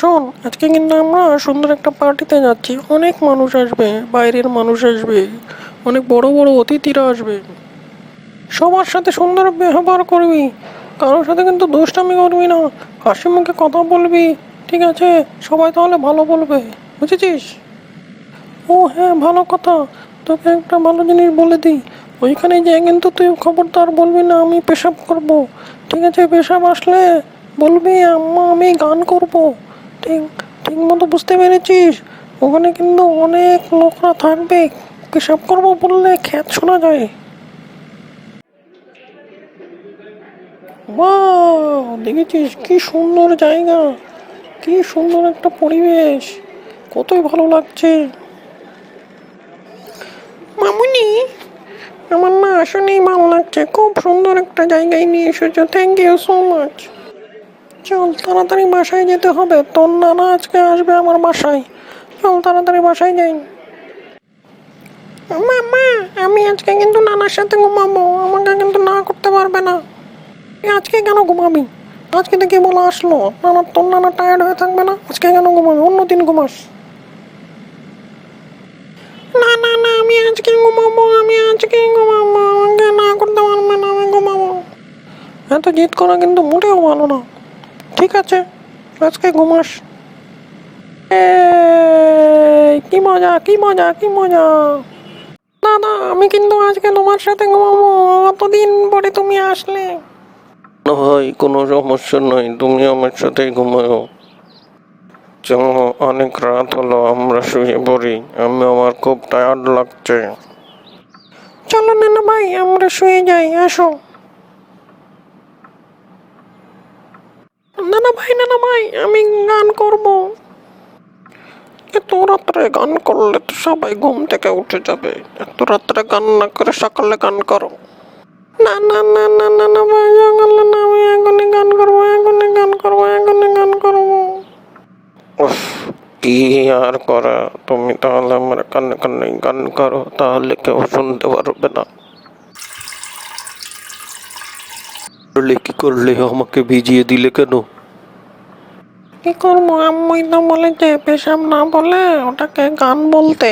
শোন আজকে কিন্তু আমরা সুন্দর একটা পার্টিতে যাচ্ছি। অনেক মানুষ আসবে, বাইরের মানুষ আসবে, অনেক বড় বড় অতিথিরা আসবে। সবার সাথে সুন্দর ব্যবহার করবি, কারোর সাথে কিন্তু দুষ্টামি করবি না। হাসি মুখে কথা বলবি, ঠিক আছে? সবাই তাহলে ভালো বলবে, বুঝেছিস? ও হ্যাঁ ভালো কথা। তোকে একটা ভালো জিনিস বলে দিই, ওইখানে যে কিন্তু তুই খবরদার বলবি না, আমি পেশাব করব। ঠিক আছে, পেশাব আসলে বলবি, আম্মা, আমি গান করব। ঠিক ঠিক মতো বুঝতে পেরেছিস। ওখানে কিন্তু অনেক লোকরা থাকবে। পেশাব করব বললে খ্যাত শোনা যায়। বাহ দেখেছিস কি সুন্দর জায়গা, কি সুন্দর একটা পরিবেশ, কতই ভালো লাগছে। মামুনি, আমার না আসলেই ভালো লাগছে। খুব সুন্দর একটা জায়গায় নিয়ে এসেছ। থ্যাংক ইউ সো মাচ চল তাড়াতাড়ি বাসায় যেতে হবে। তোর নানা আজকে আসবে আমার বাসায়। চল তাড়াতাড়ি বাসায় যাই। মা আমি আজকে কিন্তু নানার সাথে ঘুমাবো। আমাকে কিন্তু না করতে পারবে না। আজকে কেন ঘুমাবি? আজকে থেকে বলে আসলো? নানা, তোর নানা টায়ার্ড হয়ে থাকবে না? আজকে কেন ঘুমাবি? অন্য দিন ঘুমাস। না না না, আমি আজকে ঘুমাবো, আমি আজকে ঘুমাবো। আমাকে না করতে পারবে না, আমি ঘুমাবো। এত জিদ করা কিন্তু মোটেও ভালো না। ঠিক আছে আজকে ঘুমাস। কি মজা কি মজা কি মজা। দাদা আমি কিন্তু আজকে তোমার সাথে ঘুমাবো অতদিন পরে তুমি আসলে। না ভাই কোনো সমস্যা নয় তুমি আমার সাথে ঘুমাও। চলো অনেক রাত হলো আমরা শুয়ে পড়ি আমি আমার খুব টায়ার্ড লাগছে। চলো নানা ভাই আমরা শুয়ে যাই আসো। নানা ভাই নানা ভাই আমি গান করব। এত রাত্রে গান করলে তো সবাই ঘুম থেকে উঠে যাবে। এত রাত্রে গান না করে সকালে গান করো। না না না না না না ভাই সকালে না আমি এখনই গান করব এখনই গান করব এখনই গান করব। উফ, কি আর করা? তুমি তাহলে আমার কানে কানে গান করো তাহলে কেউ শুনতে পারবে না। করলে কি করলে? আমাকে ভিজিয়ে দিলে কেন? কি করব? আম্মুই তো বলেছে পেশাব না বলে ওটাকে গান বলতে।